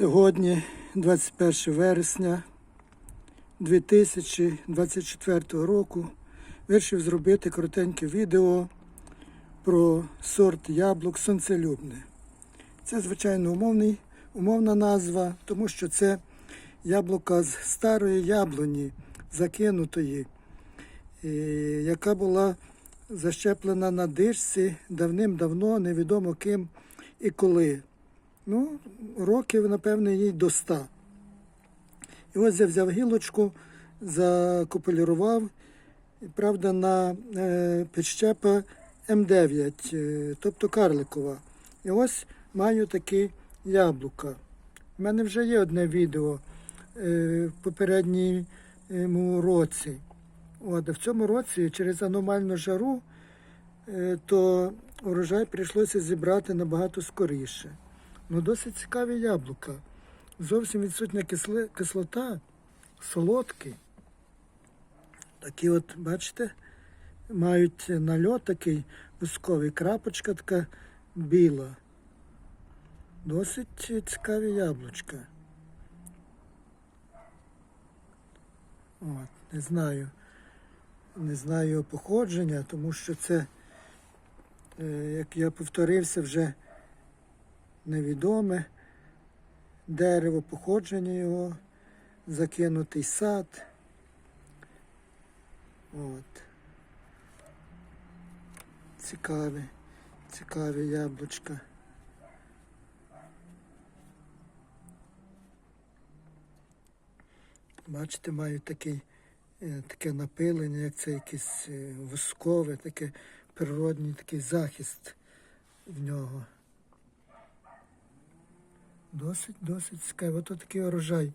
Сьогодні 21 вересня 2024 року вирішив зробити коротеньке відео про сорт яблук сонцелюбне. Це, звичайно, умовний, умовна назва, тому що це яблука з старої яблуні, закинутої, яка була защеплена на дишці давним-давно, невідомо ким і коли. Ну, років, напевне, їй до 100. І ось я взяв гілочку, закопулірував, і, правда, на е, підщепа М9, е, тобто карликова. І ось маю такі яблука. У мене вже є одне відео е, в попередньому році. От, в цьому році через аномальну жару, е, то урожай прийшлося зібрати набагато скоріше. Ну, досить цікаві яблука. Зовсім відсутня кисли, кислота, солодкі. Такі от, бачите, мають нальот такий вузковий, крапочка така біла. Досить цікаві яблучка. От, не знаю. Не знаю його походження, тому що це, е, як я повторився, вже невідоме дерево, походження його, закинутий сад. От. Цікаві, цікаві яблучка. Бачите, мають такий, е, таке напилення, як це якесь е, воскове, таке природний такий захист в нього. Досить, досить цікаво. Ото такий урожай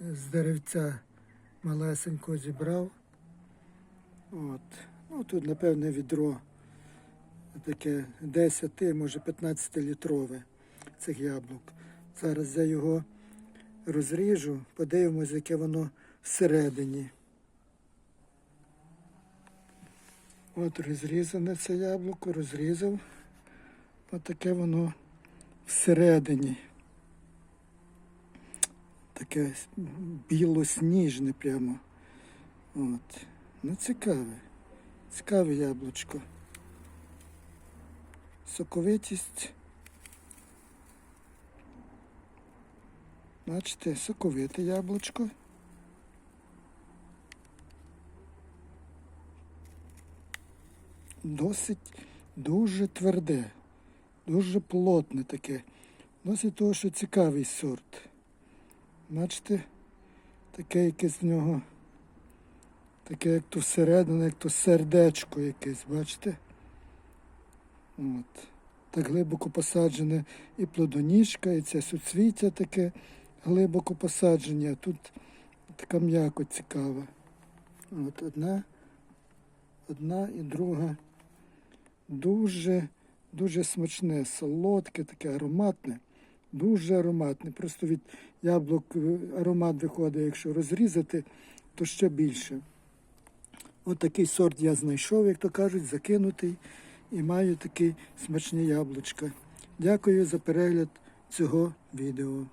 е, з деревця малесенького зібрав. От. Ну, тут, напевне, відро таке 10, може 15 літрове цих яблук. Зараз я його розріжу, подивимось, яке воно всередині. От розрізане це яблуко, розрізав. Отаке воно всередині. Таке білосніжне прямо. От. Ну, цікаве. Цікаве яблучко. Соковитість. Бачите, соковите яблучко. Досить дуже тверде, дуже плотне таке. Досить того, що цікавий сорт. Бачите, таке якесь в нього, таке як то всередині, як то сердечко якесь, бачите? От. Так глибоко посаджене і плодоніжка, і це суцвіття таке глибоко посаджені, а тут така м'яко цікава. От одна, одна і друга. Дуже, дуже смачне, солодке, таке ароматне. Дуже ароматний. Просто від яблук е, аромат виходить, якщо розрізати, то ще більше. От такий сорт я знайшов, як то кажуть, закинутий і маю такі смачні яблучка. Дякую за перегляд цього відео.